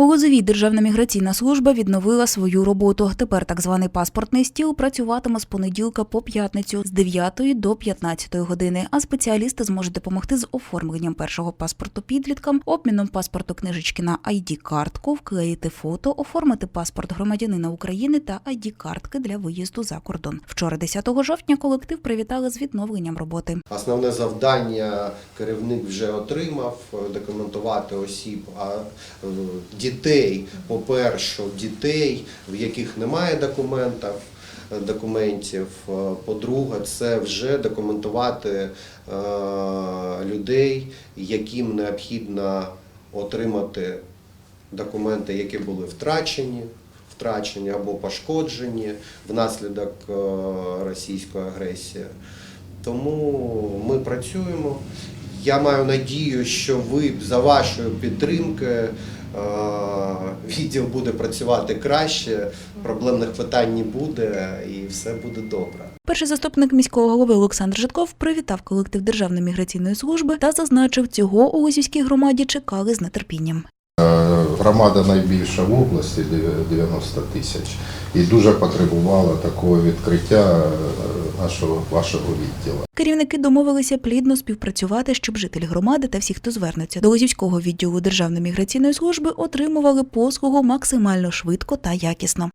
У Лозовій Державна міграційна служба відновила свою роботу. Тепер так званий паспортний стіл працюватиме з понеділка по п'ятницю з 9 до 15 години. А спеціалісти зможуть допомогти з оформленням першого паспорту підліткам, обміном паспорту книжечки на id картку вклеїти фото, оформити паспорт громадянина України та id картки для виїзду за кордон. Вчора, 10 жовтня, колектив привітали з відновленням роботи. Основне завдання керівник вже отримав е, документувати осіб, а е, дітей, по-перше, дітей, в яких немає документів. Документів, Е, по-друге, це вже документувати е, людей, яким необхідно отримати документи, які були втрачені, втрачені або пошкоджені внаслідок е, російської агресії. Тому ми працюємо. Я маю надію, що ви за вашою підтримкою відділ буде працювати краще, проблемних питань не буде і все буде добре. Перший заступник міського голови Олександр Житков привітав колектив Державної міграційної служби та зазначив, цього у Лозівській громаді чекали з нетерпінням. Громада найбільша в області 90 тисяч і дуже потребувала такого відкриття е, нашого вашого відділу. Керівники домовилися плідно співпрацювати, щоб жителі громади та всі, хто звернеться до Лозівського відділу Державної міграційної служби, отримували послугу максимально швидко та якісно.